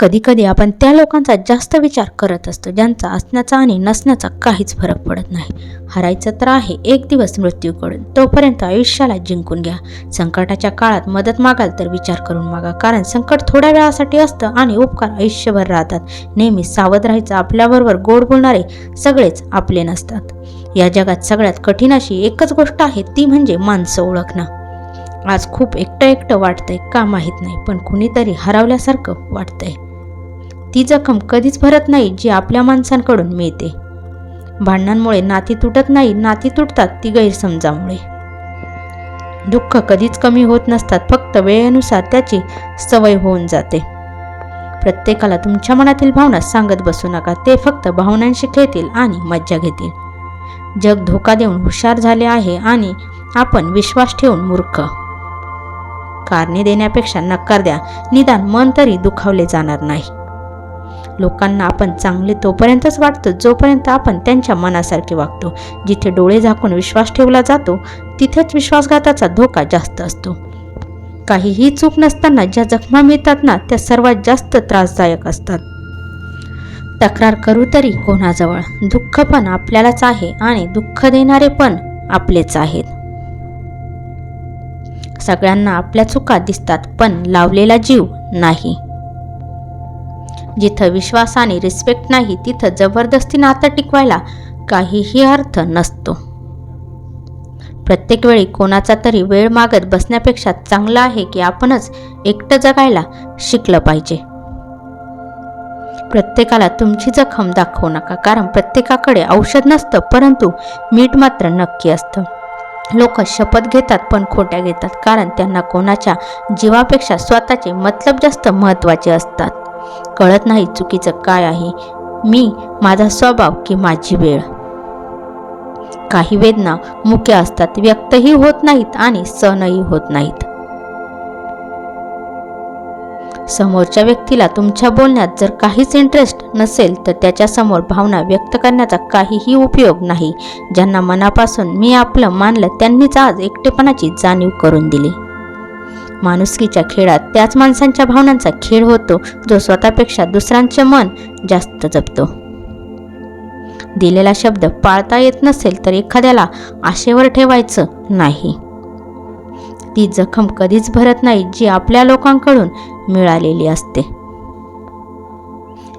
कधीकधी आपण त्या लोकांचा जास्त विचार करत असतो ज्यांचा असण्याचा आणि नसण्याचा काहीच फरक पडत नाही. हरायचं तर आहे एक दिवस मृत्यूकडून तोपर्यंत आयुष्याला जिंकून घ्या. संकटाच्या काळात मदत मागाल तर विचार करून मागा कारण संकट थोड्या वेळासाठी असतं आणि उपकार आयुष्यभर राहतात. नेहमी सावध राहायचं आपल्याबरोबर गोड बोलणारे सगळेच आपले नसतात. या जगात सगळ्यात कठीण अशी एकच गोष्ट आहे ती म्हणजे माणसं ओळखणं. आज खूप एकटं एकटं वाटतंय का माहीत नाही पण कुणीतरी हरवल्यासारखं वाटतंय. ती जखम कधीच भरत नाही जी आपल्या माणसांकडून मिळते. भांडणांमुळे नाती तुटत नाही नाती तुटतात ती गैरसमजामुळे. दुःख कधीच कमी होत नसतात फक्त वेळेनुसार त्याची सवय होऊन जाते. प्रत्येकाला तुमच्या मनातील भावना सांगत बसू नका ते फक्त भावनांशी खेळतील आणि मज्जा घेतील. जग धोका देऊन हुशार झाले आहे आणि आपण विश्वास ठेवून मूर्ख. कारणे देण्यापेक्षा नकार द्या निदान मन तरी दुखावले जाणार नाही. लोकांना आपण चांगले तोपर्यंतच वाटतं जोपर्यंत आपण त्यांच्या मनासारखे वागतो. जिथे डोळे झाकून विश्वास ठेवला जातो तिथेच विश्वासघाताचा धोका जास्त असतो. काहीही चूक नसताना ज्या जखमा मिळतात ना त्या सर्वात जास्त त्रासदायक असतात. तक्रार करू तरी कोणाजवळ? दुःख पण आपल्यालाच आहे आणि दुःख देणारे पण आपलेच आहेत. सगळ्यांना आपल्या चुका दिसतात पण लावलेला जीव नाही. जिथं विश्वास आणि रिस्पेक्ट नाही तिथं जबरदस्ती नातं टिकवायला काहीही अर्थ नसतो. प्रत्येक वेळी कोणाचा तरी वेळ मागत बसण्यापेक्षा चांगलं आहे की आपणच एकटं जगायला शिकलं पाहिजे. प्रत्येकाला तुमची जखम दाखवू नका कारण प्रत्येकाकडे औषध नसतं परंतु मीठ मात्र नक्की असतं. लोक शपथ घेतात पण खोट्या घेतात कारण त्यांना कोणाच्या जीवापेक्षा स्वतःचे मतलब जास्त महत्त्वाचे असतात. कळत नाही चुकीचं काय आहे. मी माझा स्वभाव की माझी वेळ. काही वेदना मुख्य असतात व्यक्तही होत नाहीत आणि सहनही होत नाहीत. समोरच्या व्यक्तीला तुमच्या बोलण्यात जर काहीच इंटरेस्ट नसेल तर त्याच्यासमोर भावना व्यक्त करण्याचा काहीही उपयोग नाही ज्यांना मनापासून मी आपलं मानलं त्यांनीच आज एकटेपणाची जाणीव करून दिली. माणुसकीच्या खेळात त्याच माणसांच्या भावनांचा खेळ होतो जो स्वतःपेक्षा दुसऱ्यांचे मन जास्त जपतो. दिलेला शब्द पाळता येत नसेल तर एखाद्याला आशेवर ठेवायचं नाही. ती जखम कधीच भरत नाही जी आपल्या लोकांकडून मिळालेली असते.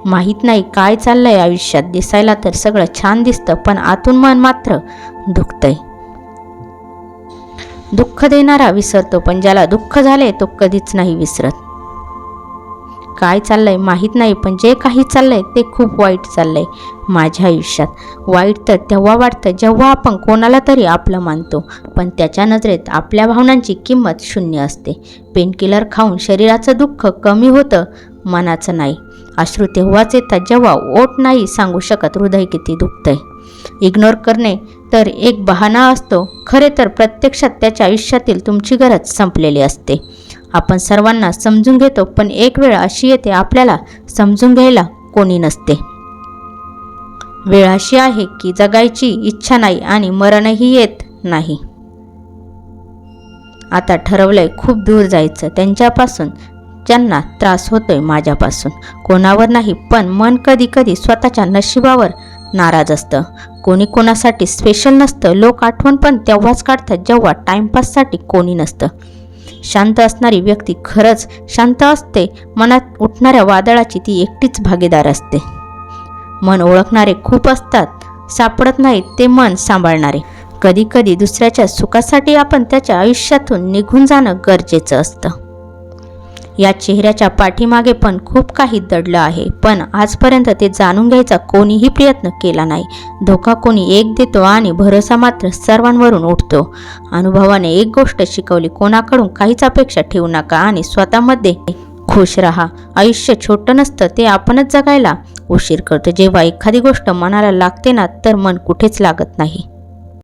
माहीत नाही काय चाललंय आयुष्यात दिसायला तर सगळं छान दिसतं पण आतून मन मात्र दुखतंय. दुःख देणारा विसरतो पण ज्याला दुःख झाले तो कधीच नाही विसरत. काय चाललंय माहीत नाही पण जे काही चाललंय ते खूप वाईट चाललंय माझ्या आयुष्यात. वाईट तर तेव्हा वाटतं जेव्हा आपण कोणाला तरी आपलं मानतो पण त्याच्या नजरेत आपल्या भावनांची किंमत शून्य असते. पेनकिलर खाऊन शरीराचं दुःख कमी होतं मनाचं नाही. अश्रू तेव्हाच येतात जेव्हा ओट नाही सांगू शकत हृदय किती दुखतंय. इग्नोर करणे तर एक बहाणा असतो. खरे तर प्रत्यक्षात त्याच्या आयुष्यातील तुमची गरज संपलेली असते. आपण सर्वांना समजून घेतो पण एक वेळ अशी येते आपल्याला समजून घ्यायला कोणी नसते. वेळ अशी आहे की जगायची इच्छा नाही आणि मरणही येत नाही. आता ठरवलंय खूप दूर जायचं. त्यांच्यापासून ज्यांना त्रास होतोय माझ्यापासून. कोणावर नाही पण मन कधी कधी स्वतःच्या नशिबावर नाराज असतं. कोणी कोणासाठी स्पेशल नसतं लोक आठवण पण तेव्हाच काढतात जेव्हा टाइमपाससाठी कोणी नसतं. शांत असणारी व्यक्ती खरंच शांत असते मनात उठणाऱ्या वादळाची ती एकटीच भागीदार असते. मन ओळखणारे खूप असतात सापडत नाहीत ते मन सांभाळणारे. कधी कधी दुसऱ्याच्या सुखासाठी आपण त्याच्या आयुष्यातून निघून जाणं गरजेचं असतं. या चेहऱ्याच्या पाठीमागे पण खूप काही दडलं आहे. पण आजपर्यंत ते जाणून घ्यायचा कोणीही प्रयत्न केला नाही. धोका कोणी एक देतो आणि भरोसा मात्र सर्वांवरून उठतो. अनुभवाने एक गोष्ट शिकवली कोणाकडून काहीच अपेक्षा ठेवू नका आणि स्वतःमध्ये खुश राहा. आयुष्य छोटं नसतं ते आपणच जगायला उशीर करतो. जेव्हा एखादी गोष्ट मनाला लागते ना तर मन कुठेच लागत नाही.